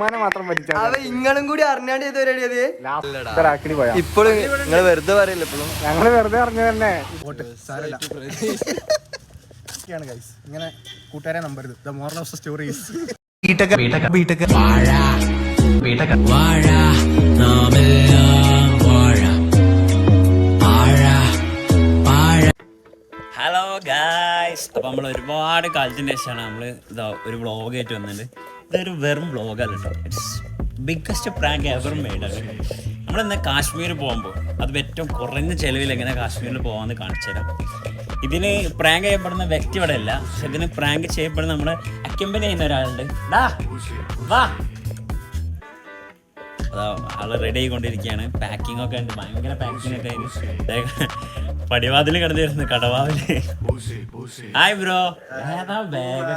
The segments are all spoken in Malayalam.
ഉമ്മാനെ മാത്രം പറ്റിച്ചാൽ അവ ഇങ്ങളും കൂടി അറിഞ്ഞാണ്ട് ചെയ്ത് പരിപാടി അത് ആക്കിന് പോയാ. ഇപ്പോഴും നിങ്ങൾ വെറുതെ പറയല്ലോ ഇപ്പോഴും ഞങ്ങൾ വെറുതെ അറിഞ്ഞു തന്നെ. ഗൈസ് ഇങ്ങനെ കൂട്ടുകാരെ നമ്പരുത്. The moral of the stories hello guys അപ്പം നമ്മൾ ഒരുപാട് കാലത്തിന്റെ ശേഷമാണ് നമ്മൾ ഇതാ ഒരു വ്ളോഗ് ആയിട്ട് വന്നത്. ഇതൊരു വെറും വ്ളോഗല്ല കേട്ടോ. It's biggest prank ever made നമ്മളിന്ന് കാശ്മീർ പോകുമ്പോൾ അത് ഏറ്റവും കുറഞ്ഞ ചിലവിൽ എങ്ങനെ കാശ്മീരിൽ പോകാമെന്ന് കാണിച്ചു തരാം ഇതിന് പ്രാങ്ക് ചെയ്യപ്പെടുന്ന വ്യക്തി ഇവിടെ അല്ല പക്ഷെ ഇതിന് പ്രാങ്ക് ചെയ്യപ്പെടുന്ന നമ്മുടെ അക്കമ്പനി ചെയ്യുന്ന ഒരാളുണ്ട്. വാ. അതാ ആൾ റെഡി ആയിക്കൊണ്ടിരിക്കുകയാണ്. പാക്കിംഗ് ഒക്കെ ഉണ്ട്. ഭയങ്കര പാക്കിംഗ് ഒക്കെ പടിവാതിൽ കിടന്നിരുന്നു കടവാതിൽ. ഹായ് ബ്രോ ഏതാ ബാഗ്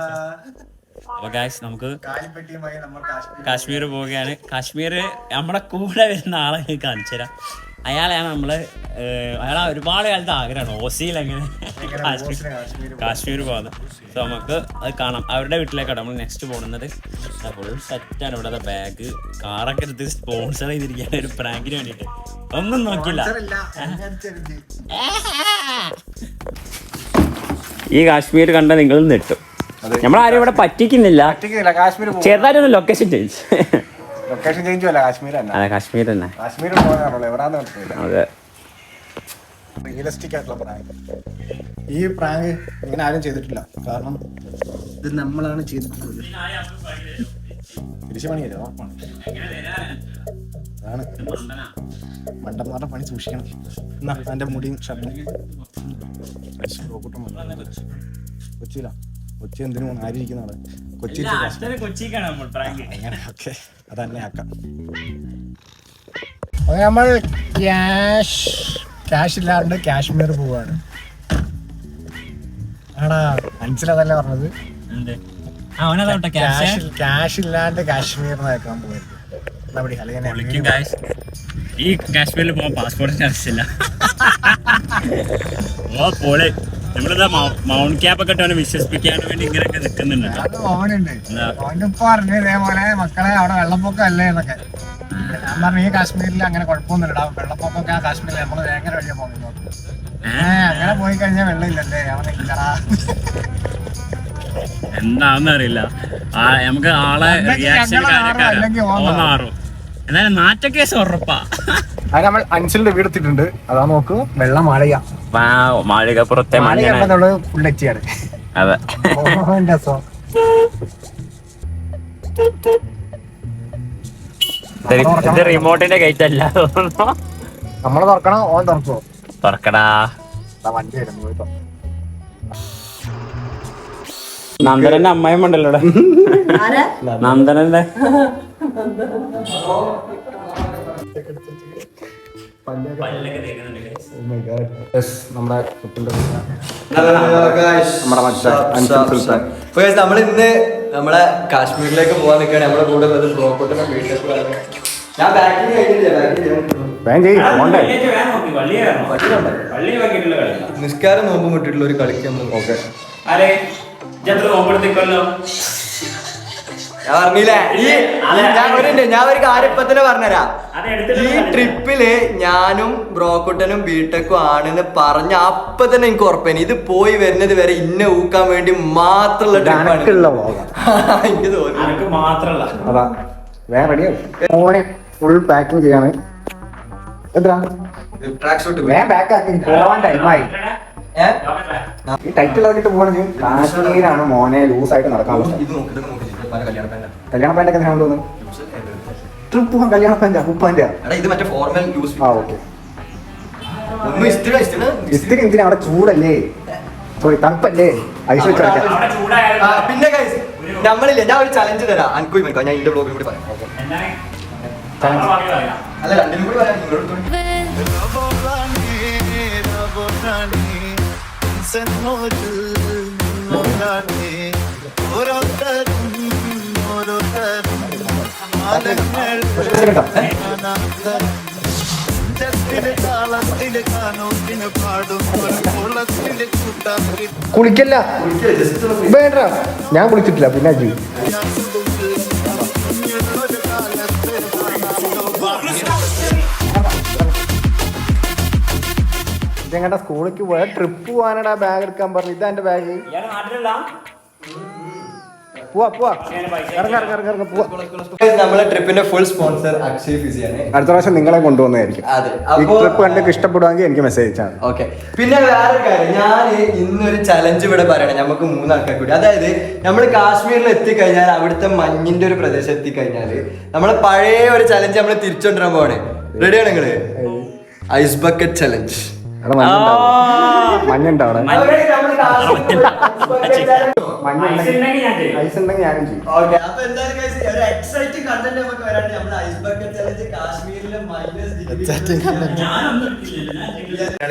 അപ്പൊ ഗായ്സ് നമുക്ക് കാശ്മീർ പോവുകയാണ്. കാശ്മീർ നമ്മുടെ കൂടെ വരുന്ന ആളെ ഞാൻ കാണിച്ചു തരാം. അയാളെയാണ് നമ്മൾ അയാളെ ഒരുപാട് കാലത്ത് ആഗ്രഹമാണ്. ഓസിയിൽ അങ്ങനെ കാശ്മീർ കാശ്മീർ പോകുന്നത്? സോ നമുക്ക് അത് കാണാം. അവരുടെ വീട്ടിലേക്കാണ് നമ്മൾ നെക്സ്റ്റ് പോകുന്നത്. ഫുൾ സെറ്റാണ് ഇവിടെ ബാഗ് കാറൊക്കെ എടുത്ത് സ്പോൺസർ ചെയ്തിരിക്കുകയാണ്. ഒരു പ്രാങ്കിന് വേണ്ടിയിട്ട്. ഒന്നും നോക്കില്ല ഈ കാശ്മീർ കണ്ട നിങ്ങൾ നെട്ടും നമ്മളാരും ഇവിടെ പറ്റിക്കുന്നില്ല. പറ്റിക്കില്ല കാശ്മീർ ചെറുതായിട്ടൊന്ന് ലൊക്കേഷൻ ചേഞ്ച് ലൊക്കേഷൻ ചേഞ്ച് അല്ല കാശ്മീർ തന്നെ. അതെ കാശ്മീർ തന്നെ. കാശ്മീർ പോകാറുള്ളൂ എവിടാന്ന് നടത്തില്ല അതെ. റിയലിസ്റ്റിക് ആയിട്ടുള്ള പ്രാങ്ക്. ഈ പ്രാങ്ക് ഇങ്ങനെ ആരും ചെയ്തിട്ടില്ല. കാരണം ഇത് നമ്മളാണ് ചെയ്തിട്ടുള്ളത്. തിരിച്ചു പണിയല്ലേ? അതാണ്. മണ്ടന്മാരുടെ പണി സൂക്ഷിക്കണം. എന്നാ അതിന്റെ മുടിയും ഷർട്ടും. കൊച്ചിയില. കൊച്ചി എന്തിനു ആരിയിരിക്കുന്നതാണ് കൊച്ചി അങ്ങനെ ഓക്കെ. അതന്നെ ആക്കാം. അപ്പൊ നമ്മൾ ക്യാഷ് ക്യാഷ് ഇല്ലാണ്ട് കാശ്മീർ പോവാണ്. ആടാ മനസ്സിലതല്ലേ പറഞ്ഞത്? ക്യാഷ്. ക്യാഷ് ഇല്ലാണ്ട് കാശ്മീർ നടക്കാൻ പോകരുത് ഈ കാശ്മീരിൽ പോകാൻ പാസ്പോർട്ടിന്റെ ആവശ്യമില്ല നമ്മളിതാ മൗണ്ട് ക്യാപ്പ് ഒക്കെ ഇട്ട് അവനെ വിശ്വസിപ്പിക്കാൻ വേണ്ടി ഇങ്ങനെയൊക്കെ നിൽക്കുന്നുണ്ട്. ഓനുണ്ട്. പറഞ്ഞു ഇതേപോലെ മക്കളെ അവിടെ വെള്ളപ്പൊക്കം അല്ലേ എന്നൊക്കെ. ഞാൻ പറഞ്ഞു ഈ കാശ്മീരിൽ അങ്ങനെ കുഴപ്പമൊന്നുമില്ല വെള്ളപ്പൊക്കമൊക്കെ ആ കാശ്മീരിൽ നമ്മൾ ഭയങ്കര വലിയ പോകുന്നു ഏഹ് അങ്ങനെ പോയി കഴിഞ്ഞാൽ വെള്ളമില്ലല്ലേ? അവനെ ഇല്ലടാ എന്താണെന്ന് അറിയില്ല. ആ നമുക്ക് ആളെ റിയാക്ഷൻ. മാറും എന്നാലും നാറ്റക്കേസ് ഉറപ്പാ. അത് നമ്മൾ അൻസലിന്റെ എടുത്തിട്ടുണ്ട്. അതാ നോക്ക് വെള്ളം മാളിക. മാളികപ്പുറത്തെ പുറത്തെ മഞ്ഞ ഫുൾ എച്ചിയാണ് അതെ. ഇത് റിമോട്ടിന്റെ ഗേറ്റ് അല്ല നമ്മൾ തുറക്കണോ ഓൻ തുറക്കോ തുറക്കടാ. വണ്ടി വരുന്നു. നന്ദനന്റെ അമ്മയും ഉണ്ടല്ലോ നന്ദനന്റെ. നമ്മുടെ കുട്ടിന്റെ നമ്മുടെ നമ്മൾ ഇന്ന് നമ്മളെ കാശ്മീരിലേക്ക് പോകാൻ നിൽക്കുകയാണ്. നമ്മുടെ കൂടെ ഉള്ളത് ബ്രോക്കോട്ടിനെ വീട്ടിലേക്ക് ഞാൻ ബാക്കിൽ നിസ്കാരം നോമ്പ് മുട്ടിട്ടുള്ള ഒരു കളിക്ക് നമ്മൾ ഓക്കെ ഞാൻ പറഞ്ഞില്ലേ? ഈ ഞാൻ ഒരു ഞാൻ ഒരു കാര്യം ഇപ്പൊ തന്നെ പറഞ്ഞുതരാം. ഈ ട്രിപ്പിൽ ഞാനും ബ്രോക്കുട്ടനും ബിടെക്കും ആണെന്ന് പറഞ്ഞ അപ്പൊ തന്നെ എനിക്ക് ഉറപ്പേന് ഇത് പോയി വരുന്നത് വരെ ഇന്നെ ഊക്കാൻ വേണ്ടി മാത്രമുള്ള ട്രിപ്പാണ്. എനിക്ക് തോന്നുന്നു. മാത്രല്ല അതാ ഫുൾ പാക്കിംഗ് ചെയ്യാണ്. ആക്കി. പോവാൻ ടൈമായി ഈ ടൈറ്റിൽ ഇറങ്ങിട്ട് പോകണെങ്കിൽ കാശ്മീരാണ് മോനെ ലൂസായിട്ട് ആയിട്ട് നടക്കാൻ പറ്റുന്നത് കല്യാണ. കല്യാണ പാന്റൊക്കെ എങ്ങനെയാണ് തോന്നുന്നു? ട്രിപ്പ് പോകാൻ കല്യാണ പാന്റാ ഉപ്പാന്റെ എടാ ഇത് മറ്റേ ഫോർമൽ യൂസ് ആ ഓക്കെ. എന്തിനാ? അവിടെ ചൂടല്ലേ? സോറി തണുപ്പല്ലേ? ഐസ് വെച്ച് പിന്നെ നമ്മളില്ലേ ഞാൻ ഒരു ചലഞ്ച് തരാം. അനക്കും ഞാൻ എന്റെ ബ്ലോഗിൽ കൂടി പറയാം. അല്ല രണ്ടിനും കൂടി പറയാം. നിങ്ങളോട്. കുളിക്കല്ല. വേണ്ട. ഞാൻ കുളിച്ചിട്ടില്ല. പിന്നെ അജി. ഞങ്ങളുടെ സ്കൂളിലേക്ക് പോയ? ട്രിപ്പ് പോകാനടാ ബാഗ് എടുക്കാൻ പറഞ്ഞു. ഇതാ എന്റെ ബാഗ് പോവാ പോവാ. ഇറങ്ങ ഇറങ്ങ ഇറങ്ങ ഇറങ്ങ പോവാ. നമ്മളെ ട്രിപ്പിന്റെ ഫുൾ സ്പോൺസർ അക്ഷയ് ഫിസിയാണ് അടുത്ത പ്രാവശ്യം നിങ്ങളെ കൊണ്ടുവന്നതായിരിക്കും അതെ. ഈ ട്രിപ്പ് കണ്ടിട്ട് ഇഷ്ടപ്പെടുവാണെങ്കിൽ എനിക്ക് മെസ്സേജ് അയച്ചാൽ. ഓക്കെ പിന്നെ വേറെ കാര്യം. ഞാൻ ഇന്നൊരു ചലഞ്ച് ഇവിടെ പറയണം. നമുക്ക് മൂന്നാൾക്കാർ കൂടി. അതായത് നമ്മൾ കാശ്മീരിൽ എത്തിക്കഴിഞ്ഞാൽ അവിടുത്തെ മഞ്ഞിന്റെ ഒരു പ്രദേശം എത്തിക്കഴിഞ്ഞാൽ നമ്മളെ പഴയ ഒരു ചലഞ്ച് നമ്മൾ തിരിച്ചുകൊണ്ടിരാൻ പോവാണ്. റെഡിയാണ് നിങ്ങൾ? ഐസ് ബക്കറ്റ് ചലഞ്ച് മഞ്ഞുണ്ടാവണം. ഐസ് ഉണ്ടെങ്കിൽ ഞാനും ചെയ്യും ഓക്കെ അപ്പൊ എന്തായാലും guys, ഒരു എക്സൈറ്റിംഗ് കണ്ടന്റ് നമുക്ക് വരാണ്ട് നമ്മുടെ ഐസ് ബക്കറ്റ് ചലഞ്ച് കാശ്മീരിലെ മൈനസ്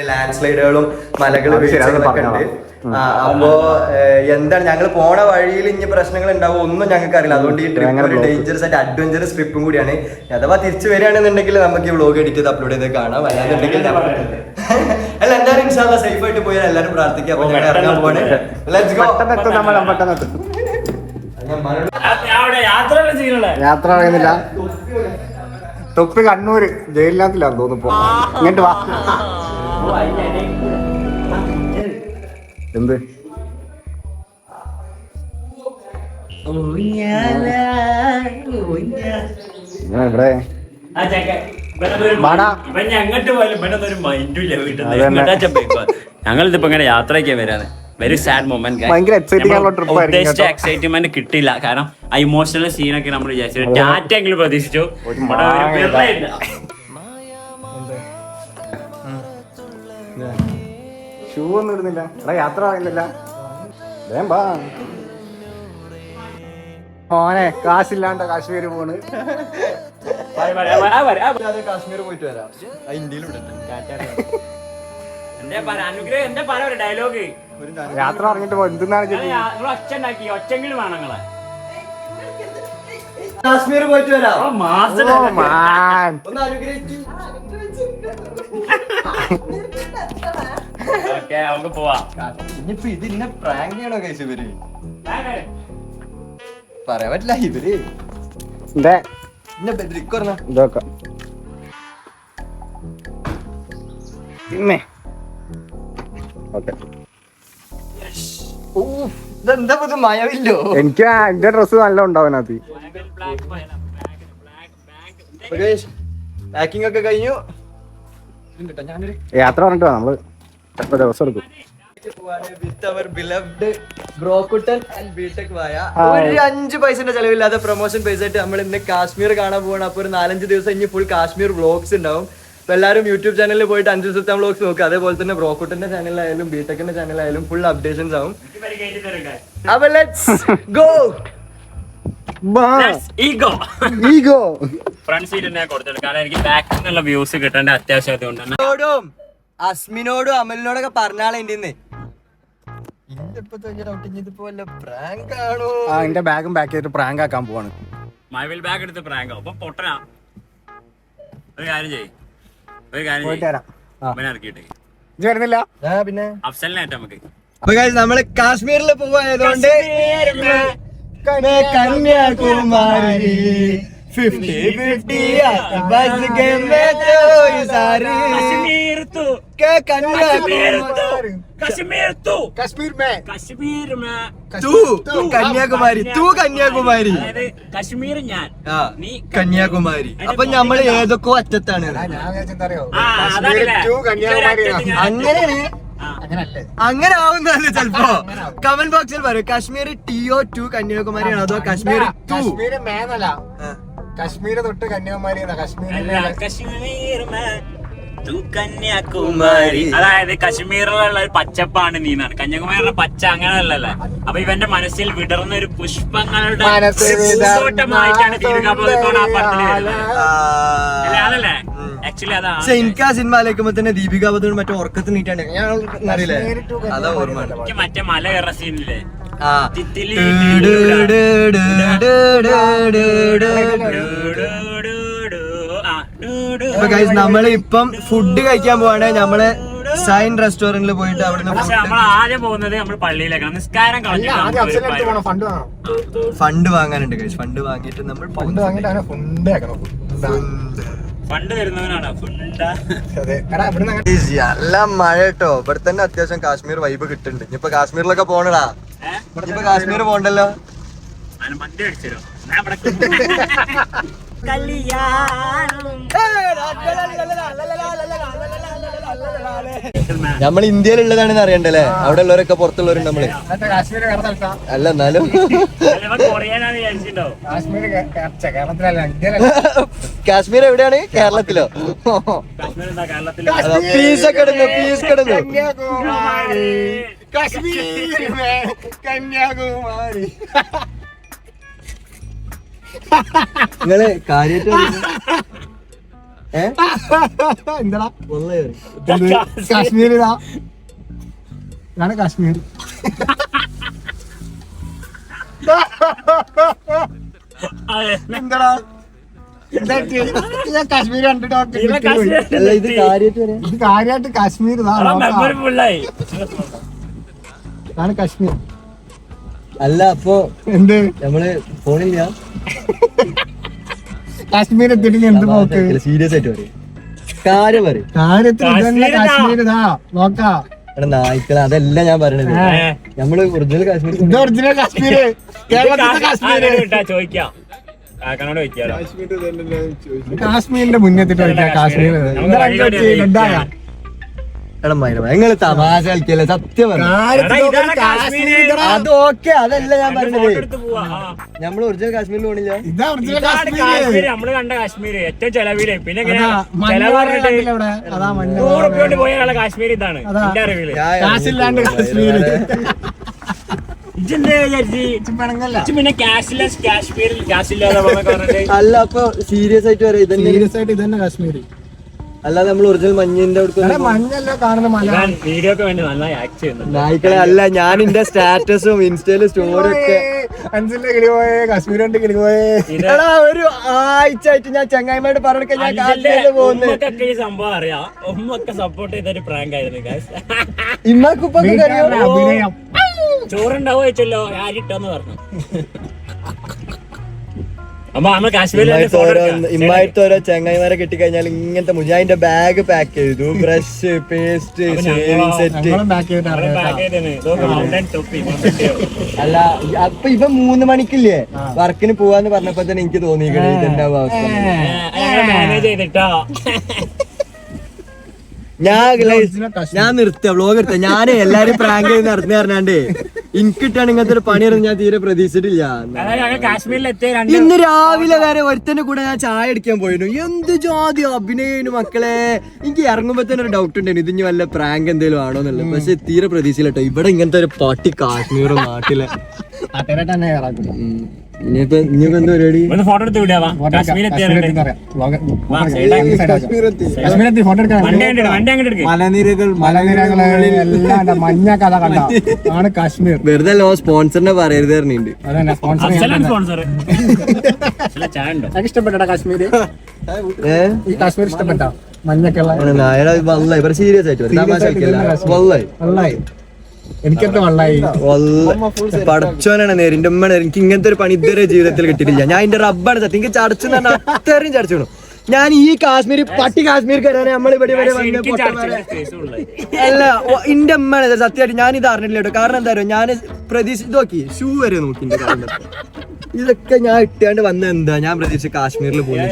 ലാൻഡ് സ്ലൈഡുകളും മലകളും ശരി, അത് വീഴ്ചകളൊക്കെ പറഞ്ഞോളാം. ഉണ്ട് ആ, അപ്പോ എന്താണ് ഞങ്ങൾ പോണ വഴിയിൽ ഇനി പ്രശ്നങ്ങൾ ഉണ്ടാവും ഒന്നും ഞങ്ങൾക്ക് അറിയില്ല അതുകൊണ്ട് ഈ ട്രിപ്പ് ഒരു. ഡേഞ്ചറസ് ആയിട്ട് അഡ്വഞ്ചറസ് ട്രിപ്പും കൂടിയാണ്. അഥവാ തിരിച്ചു വരികയാണെന്നുണ്ടെങ്കിൽ നമുക്ക് ഈ വ്ലോഗ് എഡിറ്റ് ചെയ്ത് അപ്ലോഡ് ചെയ്ത് കാണാം. അല്ലാന്നുണ്ടെങ്കിൽ അല്ല എന്തായാലും ഇൻഷാല്ല സേഫ് ആയിട്ട് പോയാൽ എല്ലാവരും പ്രാർത്ഥിക്കാം അപ്പൊ ഞങ്ങൾ ഇറങ്ങാൻ പോവാണ്. ലെറ്റ്സ് ഗോ യാത്ര അറിയുന്നില്ല. തൊപ്പി കണ്ണൂര്. ജയിലിനകത്തില്ലാന്ന് തോന്നുന്നു ഇങ്ങോട്ട് വാ. അതന്നെ. ഞങ്ങൾ ഇതിപ്പോ ഇങ്ങനെ യാത്രയൊക്കെ വരാണ്. വെരി സാഡ് മൊമെന്റ് ഉദ്ദേശിച്ച എക്സൈറ്റ്മെന്റ് കിട്ടില്ല കാരണം ആ ഇമോഷണൽ സീനൊക്കെ നമ്മൾ വിചാരിച്ചു ടാറ്റ എങ്കിലും പ്രതീക്ഷിച്ചു. ഷൂ ഒന്നും ഇടുന്നില്ല. എടാ യാത്ര വാ മോനെ കാശില്ലാണ്ട കാശ്മീര് പോണ്. കാശ്മീർ പോയിട്ട് വരാം. ഇന്ത്യയിൽ എന്തേ പറ അനുഗ്രഹം എന്താ പറ ഡയലോഗ് യാത്ര ഇറങ്ങിട്ട് പോ എന്തെന്നാണ് ഒച്ച ഉണ്ടാക്കി ഒച്ചെങ്കിലും വേണം നിങ്ങളെ. കാശ്മീർ പോയിട്ട് വരാം. ഓ, മാസം ഓ മാൻ. ഒന്ന് അനുഗ്രഹിച്ചു ഓക്കെ നമുക്ക് പോവാം. ഇനിയിപ്പോ ഇത് ഇന്നെ പ്രാങ്ക് ചെയ്യണോ കഴിച്ചു ഇവർ? പറയാൻ പറ്റില്ല ഇവർ. മയവില്ലോ എനിക്ക് എന്റെ ഡ്രസ് നല്ല ഉണ്ടാവും അത് പാക്കിംഗ് ഒക്കെ കഴിഞ്ഞു. യാത്ര പറഞ്ഞിട്ട് വാ നമ്മൾ. ചിലപ്പോ ദിവസം എടുക്കും. ഒരു അഞ്ച് പൈസന്റെ ചെലവില്ലാതെ പ്രൊമോഷൻ പൈസ ആയിട്ട് നമ്മൾ ഇന്ന് കാശ്മീർ കാണാൻ പോകണം അപ്പൊ ഒരു നാലഞ്ച് ദിവസം ഇനി ഫുൾ കാശ്മീർ വ്ളോഗ്സ് ഉണ്ടാവും. അപ്പൊ എല്ലാവരും യൂട്യൂബ് ചാനലിൽ പോയിട്ട് അഞ്ച് ദിവസത്തെ വ്ളോഗ്സ് നോക്കുക അതേപോലെ തന്നെ ബ്രോക്കുട്ടന്റെ ചാനലായാലും ബിടെക്കിന്റെ ചാനലായാലും ഫുൾ അപ്ഡേഷൻസ് ആവും. അപ്പൊ ലെറ്റ്സ് ഗോ ഫ്രണ്ട് സീറ്റ് തന്നെ കൊടുത്തിട്ടുണ്ട്. കാരണം എനിക്ക് ബാക്കിൽ നിന്നുള്ള വ്യൂസ് കിട്ടേണ്ട അത്യാവശ്യം അതുകൊണ്ട് തന്നെ ോടും അസ്മിനോടും അമലിനോടൊക്കെ പറഞ്ഞാളെ എന്റെ ആ എന്റെ ബാഗും ബാക്ക് ചെയ്തിട്ട് പ്രാങ്ക് ആക്കാൻ പോവാണ്. മൈവിൽ ബാഗ് എടുത്ത് പ്രാങ്കോ അപ്പൊ പൊട്ടനാ. ഒരു കാര്യം ചെയ്യ്. ഒരു കാര്യം പോയിട്ട് വരാം. ആ. ഇവനെ ഇറക്കിയിട്ട്. ഇജ്ജ് വരുന്നില്ല? ആ പിന്നെ? അഫ്സലിനായിട്ട് നമുക്ക്. അപ്പൊ guys, നമ്മൾ കാശ്മീരിൽ പോവായതുകൊണ്ട് കന്യാകുമാരി. ഫിഫ്റ്റി ഫിഫ്റ്റി ബസ് ഗെയിം മേ തോ സാരി? കശ്മീർ തോ കെ കന്യാകുമാരി കശ്മീർ തോ കശ്മീർ മേ. കശ്മീർ മേ തൂ തൂ കന്യാകുമാരി തൂ കന്യാകുമാരി. കശ്മീർ ഞാൻ. നീ കന്യാകുമാരി. അപ്പൊ നമ്മൾ ഏതൊക്കെ അറ്റത്താണ്. അങ്ങനെയാണ്. അങ്ങനെ ആവുന്നതല്ല ചെലപ്പോ. കമന്റ് ബോക്സിൽ പറയും കാശ്മീർ ടി ഒ ടു കന്യാകുമാരിയാണോ അതോ കാശ്മീർ ടു? കശ്മീർ തൊട്ട് കന്യാകുമാരി കന്യാകുമാരി. അതായത് കശ്മീരിലുള്ള ഒരു പച്ചപ്പാണ് നീനാണ്. കന്യാകുമാരിയുടെ പച്ച അങ്ങനെയല്ലല്ലേ അപ്പൊ ഇവന്റെ മനസ്സിൽ വിടർന്ന ഒരു പുഷ്പങ്ങളുടെ മനസ്സ് പൂന്തോട്ടമായിട്ടാണ് ദീപിക പദുക്കോൺ ആ പടത്തിൽ വരുന്നത്. അതല്ലേ? ആക്ച്വലി പക്ഷെ എനിക്ക് ആ സിനിമ ആലോചിക്കുമ്പോ തന്നെ ദീപിക പദൂർ മറ്റേ ഉറക്കത്ത് നീറ്റാണ്ട് ഞാൻ അറിയില്ലേ? അതാ ഓർമ്മ. മറ്റേ മല കയറുന്ന സീനില്ലേ. അപ്പൊ ഗൈസ് നമ്മൾ ഇപ്പം ഫുഡ് കഴിക്കാൻ പോവാണ്. നമ്മൾ സൈൻ റെസ്റ്റോറന്റിൽ പോയിട്ട് അവിടുന്ന് നിന്ന് നമ്മൾ ആദ്യം പോകുന്നത് നമ്മൾ പള്ളിയിലേക്കാണ്. നിസ്കാരം ഫണ്ട് വാങ്ങാനുണ്ട് ഗൈസ് ഫണ്ട് വാങ്ങിയിട്ട് നമ്മൾ ഫണ്ട് ആക്കണം. ഫണ്ട്. നല്ല മഴ കേട്ടോ. ഇവിടെ തന്നെ അത്യാവശ്യം കാശ്മീർ വൈബ് കിട്ടുന്നുണ്ട്. ഇനിയിപ്പോ കാശ്മീരിലൊക്കെ പോണടാ. കാശ്മീർ പോണ്ടല്ലോ. അടിച്ചോ ഇവിടെ നമ്മൾ ഇന്ത്യയിലുള്ളതാണെന്ന് അറിയണ്ടല്ലേ? അവിടെ ഉള്ളവരൊക്കെ പുറത്തുള്ളവരുണ്ട് നമ്മൾ. അല്ല എന്നാലും. കാശ്മീർ കേ- കേരളത്തിലല്ല കാശ്മീർ എവിടെയാണ്? കേരളത്തിലോ? പീസ് ഒക്കെ ഇടുന്നു പീസ് കിടന്നു കാശ്മീർ മേ കന്യാകുമാരി. നിങ്ങൾ കാര്യായിട്ട് എന്താടാ? ഇതാ ഇതാണ് കാശ്മീർ. എന്താടാ? കാശ്മീർ കണ്ടിട്ട് കാര്യായിട്ട് കാശ്മീർ ഇതാണ് കാശ്മീർ. അല്ല അപ്പോ എന്ത്? നമ്മൾ ഫോണില്ല കാശ്മീർ എത്തിയിട്ട് നീ എന്ത് നോക്ക് സീരിയസ് ആയിട്ട് പറയും. കാര്യം പറയും. കാര്യത്തിൽ ഇതന്നെ കാശ്മീർ ഇതാ. കാശ്മീർ ഇതാ നോക്കാ. എടാ നായ്ക്കള അതല്ല ഞാൻ പറയണത്. നമ്മൾ ഒറിജിനൽ കാശ്മീർ ഒറിജിനൽ കാശ്മീർ ചോദിക്കാം. കാശ്മീരിന്റെ മുന്നേ കാശ്മീർ എടാ തമാശ കളിക്കല്ലേ? സത്യം. അത് ഓക്കെ അതല്ല ഞാൻ പറഞ്ഞത്. നമ്മൾ ഒറിജിനൽ കാശ്മീരിൽ പോണില്ല? നമ്മൾ കണ്ട കാശ്മീർ ഏറ്റവും ചെലവിൽ. പിന്നെ നൂറ് റുപ്യ കൊണ്ട് കാശ്മീർ ഇതാണ്. എന്റെ അറിവിൽ. പിന്നെ കാശ്മീരിൽ അല്ല അപ്പൊ സീരിയസ് ആയിട്ട് പറയാം ഇതന്നെ സീരിയസ് ആയിട്ട് ഇതന്നെ കാശ്മീർ അല്ലാതെ നമ്മൾ ഒറിജിനൽ മഞ്ഞിന്റെ അടുത്ത് മഞ്ഞല്ലോ കാണുന്ന മല. ഞാൻ വീഡിയോക്ക് വേണ്ടി നന്നായി ആക്ട് ചെയ്യുന്നുണ്ട് നായ്ക്കളെ അല്ല ഞാൻ എന്റെ സ്റ്റാറ്റസും ഇൻസ്റ്റയിലും സ്റ്റോറി ഒക്കെ അഞ്ചിന്റെ കിളി പോയേ കാശ്മീർ രണ്ട് കിളി പോയേ ഒരു ആഴ്ച ആയിട്ട് ഞാൻ ചങ്ങായിമായിട്ട് പറഞ്ഞൊക്കെ ഞാൻ കാശ്മീരിൽ പോകുന്നു ഉമ്മക്കൊക്കെ ഈ സംഭവം അറിയാം. ഉമ്മൊക്കെ സപ്പോർട്ട് ചെയ്തൊരു പ്രാങ്ക് ആയിരുന്നു. ഇമ്മക്കുപ്പൊക്കെ ചോറുണ്ടാവോ ചോദിച്ചല്ലോ ആരിട്ടോന്ന് പറഞ്ഞു. അപ്പൊ നമ്മൾ കാശ്മീരിൽ ഇമ്മായിട്ട് ഓരോ ഇമ്മായിട്ട് ഓരോ ചങ്ങായിമാരെ കിട്ടിക്കഴിഞ്ഞാൽ ഇങ്ങനത്തെ മുജാഹിന്റെ ബാഗ് പാക്ക് ചെയ്തു. ബ്രഷ് പേസ്റ്റ് ഷേവിംഗ് സെറ്റ് അല്ല അപ്പൊ ഇവ മൂന്ന് മണിക്കില്ലേ? വർക്കിന് പോവാന്ന് പറഞ്ഞപ്പോ തന്നെ എനിക്ക് തോന്നിക്കണേ ഇതിന്റെ അവസ്ഥ. മാനേജ് ചെയ്തിട്ടോ? ഞാൻ ഞാൻ നിർത്തിയ വ്ലോഗ് എടുത്ത. ഞാനേ എല്ലാരും പ്രാങ്ക് ചെയ്ത് നടന്നു പറഞ്ഞാണ്ടേ. എനിക്കിട്ടാണ് ഇങ്ങനത്തെ ഒരു പണി ഞാൻ തീരെ പ്രതീക്ഷിച്ചിട്ടില്ല. ഇന്ന് രാവിലെ വരെ ഒരുത്തന്റെ കൂടെ ഞാൻ ചായ അടിക്കാൻ പോയിരുന്നു. എന്ത് ജാതി അഭിനയനു മക്കളെ? എനിക്ക് ഇറങ്ങുമ്പോ തന്നെ ഒരു ഡൗട്ട് ഉണ്ടായിരുന്നു. ഇതിന് വല്ല പ്രാങ്ക് എന്തെങ്കിലും ആണോ എന്നുള്ളത്. പക്ഷെ തീരെ പ്രതീക്ഷയില്ല കേട്ടോ. ഇവിടെ ഇങ്ങനത്തെ ഒരു പട്ടി കാശ്മീർ നാട്ടിലെ. തന്നെ ഒന്ന് ഫോട്ടോ എടുത്ത് വിടാവാ കാശ്മീർ മലനിരകൾ. മഞ്ഞ കഥ കണ്ട. ആണ് കാശ്മീർ. വെറുതെ ലോ സ്പോൺസറിനെ പറയരുത് പറഞ്ഞിട്ടുണ്ട്. ഇഷ്ടപ്പെട്ട കാശ്മീര്? ഏഹ് ഈ കാശ്മീർ ഇഷ്ടപ്പെട്ട? മഞ്ഞക്കുള്ള നായടെ വല്ല ഇവർ സീരിയസ് ആയിട്ട്. തമാശ കളിക്കല്ല. വള്ളായി പടച്ചോനാണ് നേരിന്റെ ഉമ്മ എനിക്ക് ഇങ്ങനത്തെ ഒരു പണി ഇതുവരെ ജീവിതത്തിൽ കിട്ടിയിട്ടില്ല. ഞാൻ എന്റെ റബ്ബാണ് സത്യം എനിക്ക് ചടച്ചു തന്നെ അത്രയും ചടച്ചു വിടും ഞാൻ ഈ കാശ്മീർ പട്ടി കാശ്മീർ കയറാൻ നമ്മൾ ഇവിടെ വരെ അല്ല എന്റെ ഉമ്മ അമ്മയാണ് സത്യമായിട്ട്. ഞാൻ ഇത് അറിഞ്ഞില്ല കേട്ടോ. കാരണം എന്താ പറയുക ഞാൻ പ്രതീക്ഷിച്ച് നോക്കി ഷൂ വരെ നോക്കി ഇതൊക്കെ ഞാൻ ഇട്ടാണ്ട് വന്ന എന്താ? ഞാൻ പ്രതീക്ഷിച്ച് കാശ്മീരിൽ പോകുന്നു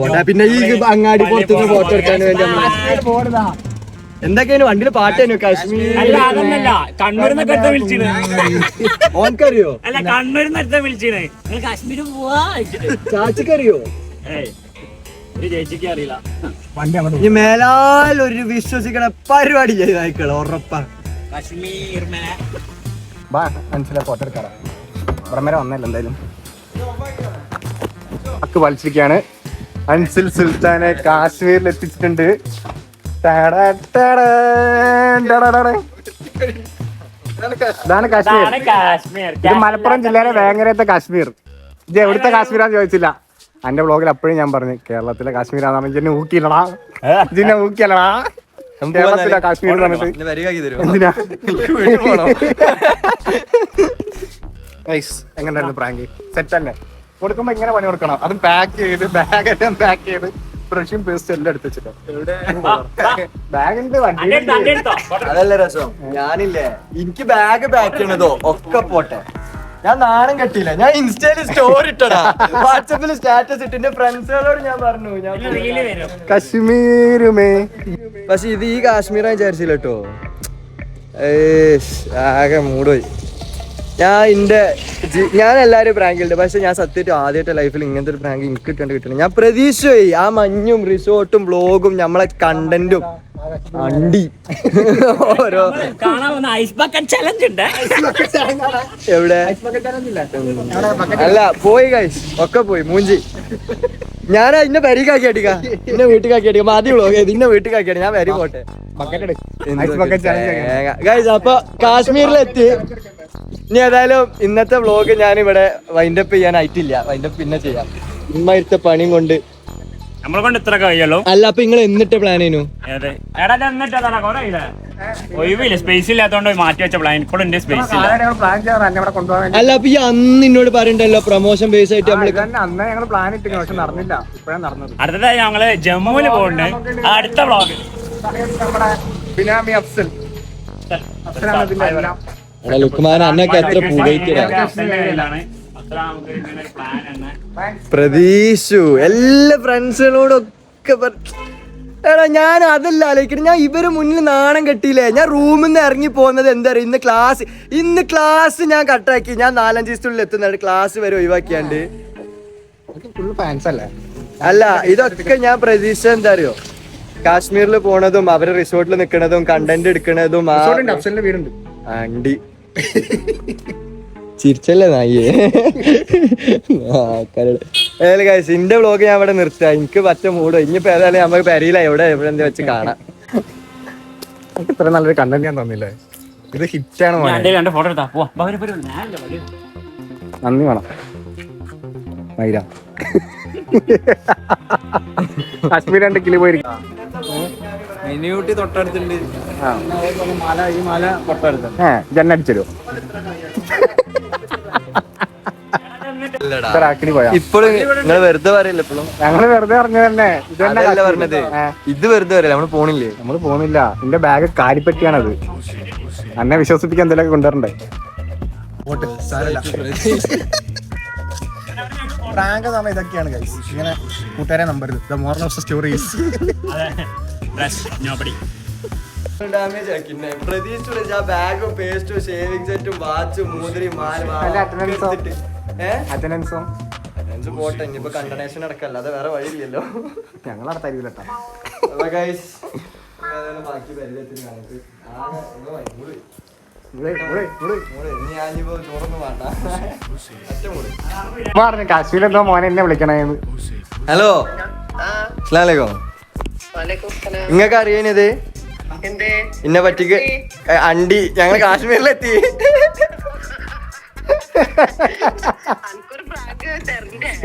പോട്ടെ. പിന്നെ ഈ അങ്ങാടി പുറത്തുനിന്ന് ഫോട്ടോ എടുക്കാൻ വേണ്ടി എന്തൊക്കെയാണ് വണ്ടിയിൽ പാട്ടേനു കാശ്മീർ അല്ല അതന്നല്ല. കണ്ണൂരിൽ നിന്നൊക്കെ അടുത്ത വിളിച്ചിന്. ഓൻക്കറിയോ? അല്ല കണ്ണൂരിൽ നിന്ന് അടുത്ത വിളിച്ചിന്. നിങ്ങൾ കാശ്മീർ പോവാ. ചാച്ചിക്കറിയോ? ഒരു ചേച്ചിക്ക് അറിയില്ല. ഇനി മേലാൽ ഒരു വിശ്വസിക്കണ പരിപാടി ചെയ്തായിക്കള ഉറപ്പാ. കാശ്മീർ മേ ബാ മനസ്സിലായി ഫോട്ടോ എടുക്കാറ. ഇവിടം വന്നല്ലോ എന്തായാലും? അക്ക് വലിച്ചിരിക്കുകയാണ് അൻസിൽ സുൽത്താനെ കാശ്മീരിൽ എത്തിച്ചിട്ടുണ്ട് ടാടാ ടാടാ ടാടാ ടാടാ. ഇതാണ് കാശ്മീർ. ഇത് മലപ്പുറം ജില്ലയിലെ വേങ്ങരത്തെ കാശ്മീർ. ഇത് എവിടുത്തെ കാശ്മീരാന്ന് ചോദിച്ചില്ല. എന്റെ ബ്ലോഗിൽ അപ്പോഴും ഞാൻ പറഞ്ഞു കേരളത്തിലെ പറഞ്ഞു. ജിന്നെ ഊക്കിയില്ലടാ. ജിന്നെ ഊക്കിയല്ലടാ. കേരളത്തിലെ കാശ്മീർ എന്തിനാ? എങ്ങനെയായിരുന്നു പ്രാങ്ക് സെറ്റ് തന്നെ. കൊടുക്കുമ്പോ ഇങ്ങനെ പണി കൊടുക്കണം. അത് പാക്ക് ചെയ്ത് ബാഗ് എല്ലാം പാക്ക് ചെയ്ത്. ബ്രഷും പേസ്റ്റ് എല്ലാം എടുത്ത് വെച്ചിട്ട്. ബാഗിന്റെ വണ്ടി അതല്ല രസം. ഞാനില്ലേ എനിക്ക് ബാഗ് പാക്ക് ചെയ്യണതോ ഒക്കെ പോട്ടെ. ഞാൻ നാണം കെട്ടിയില്ല. ഞാൻ ഇൻസ്റ്റയിൽ സ്റ്റോറി ഇട്ടടാ വാട്സപ്പിൽ സ്റ്റാറ്റസ് ഇട്ട് എന്റെ ഫ്രണ്ട്സുകളോട് ഞാൻ പറഞ്ഞു ഞാൻ കശ്മീരുമേ. പക്ഷെ ഇത് ഈ കാശ്മീരാ വിചാരിച്ചില്ല കേട്ടോ. ഏ ആകെ മൂടുപോയി. ഞാൻ എന്റെ ഞാൻ എല്ലാരും ഉണ്ട് പക്ഷെ ഞാൻ സത്യമായിട്ട് ആദ്യമായിട്ട് ലൈഫിൽ ഇങ്ങനത്തെ ഒരു പ്രാങ്ക് എനിക്ക് കിട്ടേണ്ട കിട്ടില്ല ഞാൻ പ്രതീക്ഷയായി. ആ മഞ്ഞും റിസോർട്ടും ബ്ലോഗും നമ്മളെ കണ്ടന്റും അണ്ടി. ഓരോ കാണാൻ ഐസ് ബക്കറ്റ് ചലഞ്ച് ഉണ്ട്? എവിടെ? അല്ല പോയി കൈ ഒക്കെ പോയി. മൂഞ്ചി. ഞാൻ ഇന്നെ പരിക്കാക്കി അടിക്ക. ഇന്നെ വീട്ടിലാക്കി അടിക്കാം. ആദ്യം വ്ളോഗ് ചെയ്ത്. ഇന്നെ വീട്ടിലാക്കി അടി ഞാൻ വരി പോട്ടെ. ഗൈസ് അപ്പൊ കാശ്മീരിലെത്തി. ഇനി ഏതായാലും ഇന്നത്തെ വ്ളോഗ് ഞാൻ ഇവിടെ വൈൻഡപ്പ് ചെയ്യാനായിട്ടില്ല. വൈൻഡപ്പ് പിന്നെ ചെയ്യാം. ഇമ്മ ഇരുത്ത പണിയും കൊണ്ട് നമ്മളെ കൊണ്ട് ഇത്ര കഴിയല്ലോ അല്ല അപ്പൊ നിങ്ങൾ എന്നിട്ട് പ്ലാൻ ചെയ്യുന്നു അതെ എടാ എന്നിട്ട് അതാണ് ഒഴിവില്ല? സ്പേസ് ഇല്ലാത്തോണ്ട് മാറ്റി വെച്ച പ്ലാൻ ഇപ്പോൾ ഉണ്ട് സ്പേസ് അല്ല അപ്പൊ ഈ അന്ന് എന്നോട് പറയണ്ടല്ലോ പ്രൊമോഷൻ ബേസ് ആയിട്ട് അന്ന് ഞങ്ങൾ പ്ലാൻ ഇട്ടിരുന്നു പക്ഷെ നടന്നില്ല. ഇപ്പഴാണ് നടന്നത്. അടുത്തതായി ഞങ്ങൾ ജമ്മുവിൽ പോകുന്നുണ്ട് അടുത്ത ബ്ലോഗ് നമ്മുടെ ബിനാമി അഫ്സൽ. അഫ്സലാണ് ഇതിന്റെ എല്ലാം. ലുക്മാൻ അന്നൊക്കെ എത്ര പുകയ്ക്കടാ. പ്രതീക്ഷു എല്ലാ ഫ്രണ്ട്സുകളോടൊക്കെ ഒക്കെ എടാ ഞാൻ അതല്ല ആലോചിക്കണം. ഞാൻ ഇവർ മുന്നിൽ നാണം കെട്ടിയില്ലേ? ഞാൻ റൂമിൽ നിന്ന് ഇറങ്ങി പോകുന്നത് എന്താ പറയുക ഇന്ന് ക്ലാസ് ഇന്ന് ക്ലാസ് ഞാൻ കട്ടാക്കി ഞാൻ നാലഞ്ച് ദിവസത്തിനുള്ളിൽ എത്തുന്നുണ്ട് ക്ലാസ് വരെ ഒഴിവാക്കിയാണ്ട്. അല്ലേ ഇതൊക്കെ ഞാൻ പ്രതീക്ഷ എന്താ അറിയോ? കാശ്മീരിൽ പോണതും അവർ റിസോർട്ടിൽ നിൽക്കുന്നതും കണ്ടന്റ് എടുക്കുന്നതും അണ്ടി ചിരിച്ചല്ലേ നായിയെ? ഏതായാലും കാശ് എന്റെ വ്ളോഗ് ഞാൻ ഇവിടെ നിർത്താം എനിക്ക് പറ്റ മൂടോ ഇനിയിപ്പോ ഏതായാലും നമുക്ക് പെരയില എവിടെ എവിടെ എന്താ വെച്ച് കാണാം. എനിക്ക് ഇത്ര നല്ലൊരു കണ്ടന്റ് ഞാൻ തന്നില്ലേ? ഇത് ഹിറ്റാണ്. നന്ദി വേണം മൈര. കാശ്മീർ രണ്ട് കിളി പോയിരിക്കും. മിനിയൂട്ടി തൊട്ടടുത്തുണ്ട്. മല ഈ മല തൊട്ടടുത്ത് ഏ ജന്നടിച്ചോ ആക്കിനി പോയാ. ഇപ്പോഴും നിങ്ങൾ വെറുതെ പറയില്ല ഇപ്പോഴും? ഞങ്ങൾ വെറുതെ പറഞ്ഞു തന്നെ ഇത് തന്നെ അതല്ല പറഞ്ഞത് ഇത് വെറുതെ പറയില്ല? നമ്മൾ പോണില്ലേ? നമ്മൾ പോണില്ല. എന്റെ ബാഗ് കാലിപ്പറ്റിയാണത് എന്നെ വിശ്വസിപ്പിക്കാൻ എന്തെങ്കിലും കൊണ്ടുവരണ്ടേ? പ്രാങ്ക് എന്ന് പറഞ്ഞാൽ ഇതൊക്കെയാണ് ഗൈസ് ഇങ്ങനെ കൂട്ടുകാരെ number the of stories. Damage ആക്കിന്നെ പ്രതീക്ഷിച്ചു ആ ബാഗും പേസ്റ്റും ഷേവിംഗ് സെറ്റും വാച്ചും മൂതിരി മാല അല്ല, attendance ഓ? ഏഹ് അറ്റൻഡൻസും അറ്റൻഡൻസ് പോട്ടെ ഇനിയിപ്പോ കണ്ടനേഷൻ നടക്കല്ല. അത് വേറെ വഴിയില്ലല്ലോ. ഞങ്ങൾ ബാക്കി പരിചയത്തിന്. പറഞ്ഞു മോനെ എന്നെ വിളിക്കണേന്ന്. ഹലോ അസ്ലാമലൈക്കും നിങ്ങക്ക് അറിയാനിത് എന്നെ പറ്റിക്ക് അണ്ടി. ഞങ്ങൾ കാശ്മീരിലെത്തി.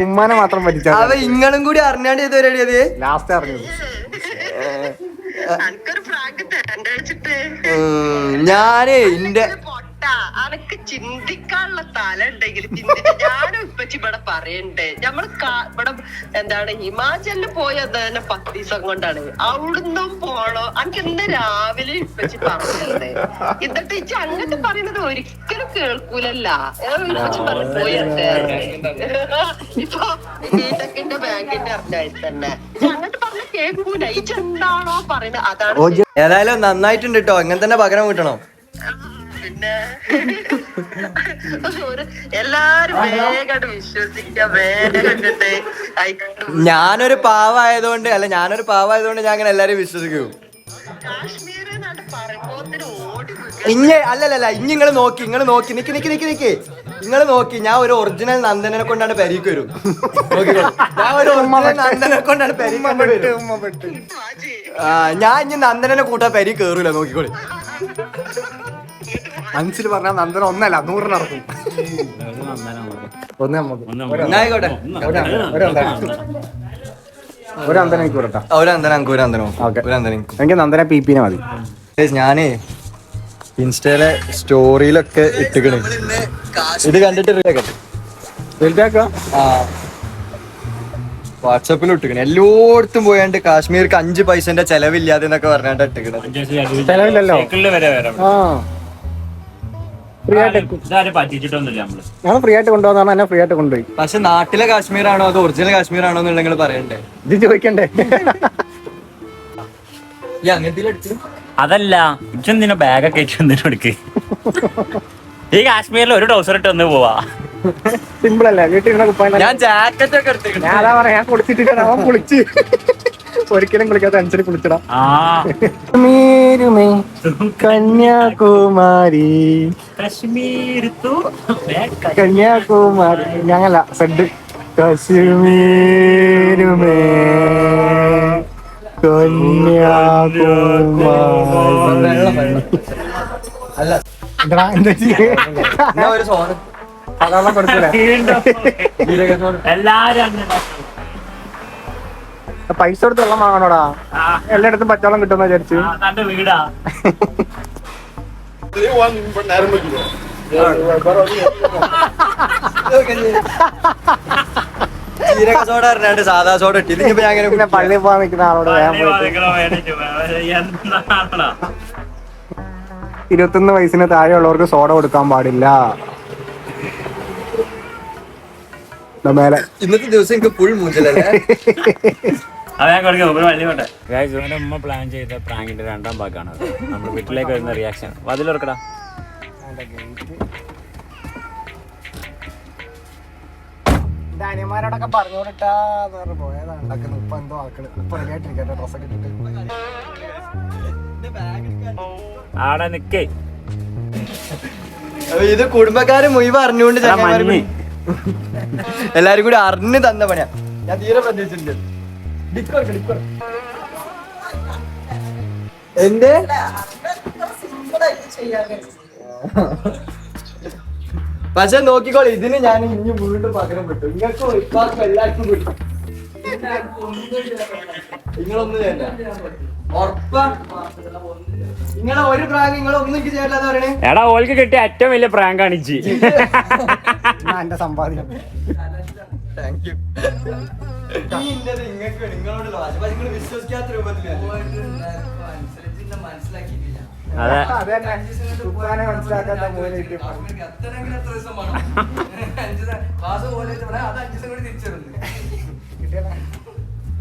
ഉമ്മാനെ മാത്രം പറ്റിച്ചു അവ ഇങ്ങളും കൂടി അറിഞ്ഞാണ്ട് ചെയ്ത് പരിപാടിയത് ലാസ്റ്റ് അറിഞ്ഞത്. ഞാനേ ഇന്റെ അനക്ക് ചിന്തിക്കാനുള്ള തല ഉണ്ടെങ്കിൽ ചിന്തിച്ച ഞാനും ഇപ്പച്ചി ഇവിടെ പറയണ്ടേ. നമ്മൾ കാ- ഇവിടെ എന്താണ് ഹിമാചലിൽ പോയത് തന്നെ പത്ത് ദിവസം കൊണ്ടാണ്. അവിടുന്നും പോണോ? അനക്ക് ഇന്ന് രാവിലെ ഇപ്പച്ചി പറഞ്ഞത് എന്നിട്ട് ഇച്ചി അങ്ങനത്തെ പറയുന്നത് ഒരിക്കലും കേൾക്കൂലല്ല. ഇപ്പച്ചി പറഞ്ഞു പോയണ്ടേ ഇപ്പൊ ബിടെക്കിന്റെ ബാങ്കിന്റെ അറിഞ്ഞായി തന്നെ. അങ്ങനത്തെ പറഞ്ഞ കേൾക്കൂല. ഇച്ചെന്താണോ പറയുന്നത്? അതാണ് ഏതായാലും നന്നായിട്ടുണ്ട് കേട്ടോ ഇങ്ങനെ തന്നെ പകരം കിട്ടണം. പിന്നെ എല്ലാരും വേഗം വിശ്വസിക്കാം വേഗം ഞാനൊരു പാവായതുകൊണ്ട് അല്ല ഞാനൊരു പാവായതുകൊണ്ട് ഞാൻ അങ്ങനെ എല്ലാരും വിശ്വസിക്കൂ. ഇങ്ങ അല്ലല്ല ഇനി ഇങ്ങൾ നോക്കി ഇങ്ങൾ നോക്കി നിക്ക് നിക്ക് നിക്ക് നിക്ക്. നിങ്ങൾ നോക്കി ഞാൻ ഒരു ഒറിജിനൽ നന്ദനെ കൊണ്ടാണ് പെരീക്ക് വരും. നോക്കിക്കോളൂ. ഞാൻ ഒരു ഒറിജിനൽ നന്ദനെ കൊണ്ടാണ് പെരീക്ക് വരും. വാജി ആ, ഞാൻ ഇനി നന്ദനെ കൂട്ടാ പരി കേറൂല നോക്കിക്കോളി. അഞ്ചിൽ പറഞ്ഞാൽ നന്ദന ഒന്നല്ല നൂറിന് ഇറക്കും ഒന്ന് നമുക്ക്. ഒരു എനിക്ക് വിടട്ടാ ഒരു അന്തനം എനിക്ക് ഒരു അന്തനോ ഓക്കേ. ഒരു അന്തനം എനിക്ക്. എനിക്ക് നന്ദന പി പിന്നെ മതി ഞാനേ ഇൻസ്റ്റയിലെ സ്റ്റോറിയിലൊക്കെ ഇട്ടുകണ് ഇത് കണ്ടിട്ട് ആ? വാട്സപ്പിൽ ഇട്ടിക്കണേ. എല്ലായിടത്തും പോയാണ്ട് കാശ്മീർക്ക് അഞ്ച് പൈസന്റെ ചെലവില്ലാതെ എന്നൊക്കെ പറഞ്ഞാണ്ട് ഇട്ടിക്കണത് ചെലവില്ലല്ലോ. സൈക്കിളിൽ വരെ വരാം. ആ. ഫ്രീ ആയിട്ട് ഇതാരും പറ്റിച്ചിട്ടൊന്നുമില്ല നമ്മൾ. ഞങ്ങൾ ഫ്രീ ആയിട്ട് കൊണ്ടുപോകുന്ന എന്നെ ഫ്രീ ആയിട്ട് കൊണ്ടുപോയി. പക്ഷെ നാട്ടിലെ കാശ്മീരാണോ അതോ ഒറിജിനൽ കാശ്മീരാണോ ആണോ നിങ്ങൾ പറയണ്ടേ? ഇത് ചോദിക്കണ്ടേ? ഈ അങ്ങനത്തെ അടിച്ചു. അതല്ല ഇച്ചെന്തിനാ ബാഗൊക്കെ ഇച്ചു എന്തിനും എടുക്ക്? ഈ കാശ്മീരിൽ ഒരു ടൗസർ ഇട്ട് ഒന്ന് പോവാ. സിമ്പിൾ അല്ലേ? വീട്ടിൽ ഞാൻ ജാക്കറ്റ് ഒക്കെ എടുത്തിട്ടുണ്ട്. ഞാൻ അതാ പറയാ ഞാൻ കുളിച്ചിട്ട് അവൻ കുളിച്ച് ഒരിക്കലും കുളിക്കാത്ത അനുസരിച്ച് കുളിച്ചിടാം. കന്യാകുമാരി. കശ്മീർ കന്യാകുമാരി. ഞങ്ങല്ല സെഡ് കശ്മീരുമേ കന്യാകുമാരി. വെള്ളം വെള്ളം അല്ല. എന്താ എന്താ ചെയ്യേ? എന്നാ ഒരു സോന അതാണ് കൊടുക്കൂലേ എല്ലാരും പൈസ കൊടുത്ത് വെള്ളം വാങ്ങണോടാ? എല്ലായിടത്തും പച്ചവെള്ളം കിട്ടുന്ന വിചാരിച്ചു. തന്റെ വീടാ. ജീരക സോഡ പറഞ്ഞാണ്ട് സാധാ സോഡ ഞാൻ അങ്ങനെ പിന്നെ പള്ളിയിൽ പോകാൻ നിൽക്കുന്ന ആളോട് വേഗം പോയിട്ട്. ഇരുപത്തൊന്ന് വയസ്സിന് താഴെയുള്ളവർക്ക് സോഡ കൊടുക്കാൻ പാടില്ല. ഇന്നത്തെ ദിവസം എനിക്ക് ഫുൾ മൂഞ്ചലല്ലേ? ഇവന്റെ ഉമ്മ പ്ലാൻ ചെയ്ത പ്രാങ്കിന്റെ രണ്ടാം ഭാഗമാണ് നമ്മുടെ വീട്ടിലേക്ക് വരുന്ന റിയാക്ഷൻ അതിലൊർക്കടാ എന്റെ അനിയന്മാരോടൊക്കെ പറഞ്ഞോടിട്ടാ പോയതാണ് ഉണ്ടാക്കുന്നത് ഇപ്പൊ എന്തോ ആക്കണ്. ഇപ്പൊ റെഡിയായിട്ടിരിക്കട്ടെ ഡ്രസ്സൊക്കെ ഇട്ടിട്ട്. ആടെ നിക്കേ. അപ്പൊ ഇത് കുടുംബക്കാര് മുഴുവൻ അറിഞ്ഞുകൊണ്ട്. എല്ലാരും കൂടി അറിഞ്ഞു തന്ന പണിയാ. ഞാൻ തീരെ ഡിക്കോർ എന്റെ പക്ഷെ നോക്കിക്കോളി ഇതിന് ഞാൻ ഇനി വീണ്ടും പകരം വിട്ടു. നിങ്ങൾക്ക് ഇപ്പാർക്കും എല്ലാവർക്കും വിട്ടു. നിങ്ങളൊന്നും തന്നെ നിങ്ങളെ ഒരു പ്രാങ്ക് നിങ്ങൾ ഒന്നും ചെയ്യല്ല എന്ന് പറയണേ. എടാ ഓൾക്ക് കിട്ടിയ ഏറ്റവും വലിയ പ്രാങ്ക് കാണിച്ച് എന്റെ സമ്പാദ്യം. താങ്ക് യു ഇന്നത് നിങ്ങൾക്ക് നിങ്ങളോടുള്ള വാശി പക്ഷെ നിങ്ങൾ വിശ്വസിക്കാത്ത മനസ്സിലാക്കിയിട്ടില്ല.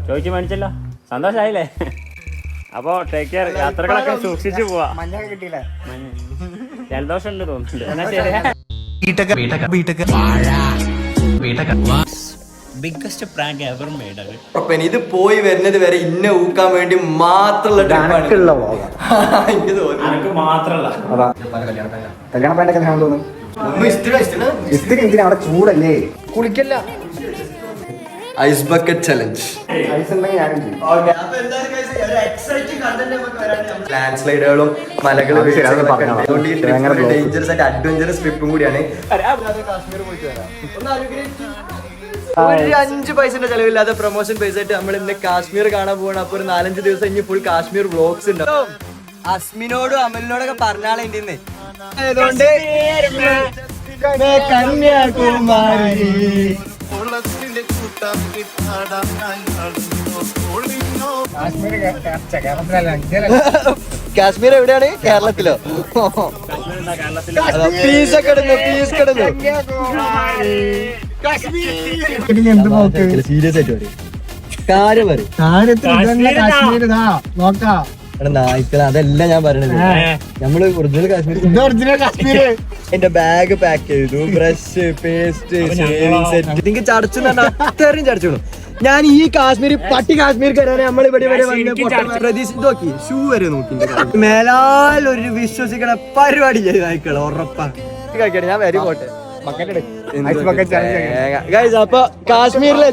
ചോദിച്ചു മേടിച്ചല്ലോ. സന്തോഷായില്ലേ? അപ്പോ ടേക്ക് കെയർ യാത്രകളൊക്കെ സൂക്ഷിച്ചു പോവാ. കിട്ടിയില്ലേ? ജലദോഷം ഉണ്ട് തോന്നുന്നുണ്ട്. എന്നാ ബിഗ്ഗസ്റ്റ് പ്രാങ്ക് എവർ മെയ്ഡ് ഇത് പോയി വരുന്നത് വരെ ഇന്നെ ഊക്കാൻ വേണ്ടി മാത്രമുള്ള ഡാൻസുള്ള എനിക്ക് തോന്നി അനക്ക് മാത്രല്ല. അതാ. കല്യാണ തോന്നുന്നു. ഒന്നും ഇഷ്ടം ഇഷ്ടം അവിടെ ചൂടല്ലേ? കുളിക്കല്ല. ഐസ് ബക്കറ്റ് ചലഞ്ച് ലാൻഡ് സ്ലൈഡുകളും മലകളും. ഡേഞ്ചറസ് ആയിട്ട് അഡ്വഞ്ചറസ് ട്രിപ്പും കൂടിയാണ്. ഒരു അഞ്ച് പൈസന്റെ ചെലവില്ലാതെ പ്രൊമോഷൻ പൈസ ആയിട്ട് നമ്മൾ ഇന്ന് കാശ്മീർ കാണാൻ പോകണം അപ്പൊ ഒരു നാലഞ്ച് ദിവസം ഇനി ഫുൾ കാശ്മീർ വ്ലോഗ്സ് ഉണ്ടാവും അസ്മിനോടും അമലിനോടൊക്കെ പറഞ്ഞാളെ ഇന്ത്യന്ന് കന്യാകുമാരി. കാശ്മീർ കേരളത്തിലല്ല ഇന്ത്യയിലല്ല. കാശ്മീർ എവിടെയാണ്? കേരളത്തിലോ? പീസ് ഒക്കെ ഇടുന്നു പീസ് കിടന്നു എന്ത് സീരിയസ് ആയിട്ട് പറയും കാര്യം പറയും. കാര്യത്തിൽ കാശ്മീർ ഇതാ നോക്കാം. നായ്ക്കള അതല്ല ഞാൻ പറയണത്. നമ്മൾ ഒറിജിനൽ കാശ്മീർ ഇത് ഒറിജിനൽ കാശ്മീർ എന്റെ ബാഗ് പാക്ക് ചെയ്തു. ബ്രഷ് പേസ്റ്റ് ഷേവിംഗ് സെറ്റ് എനിക്ക് ചടച്ചു അത്രയും ചടച്ചു ഞാൻ ഈ കാശ്മീർ പട്ടി കാശ്മീർ കയറാൻ നമ്മൾ ഇവിടെ വരെ വന്ന് പ്രതീക്ഷിച്ച് നോക്കി ഷൂ വരെ നോക്കി. മേലാൽ ഒരു വിശ്വസിക്കണ പരിപാടി ചെയ്ത് നായ്ക്കള ഉറപ്പാണ് ഞാൻ വരി പോട്ടെ. Bucket ice bucket challenge guys അപ്പൊ കാശ്മീരിൽ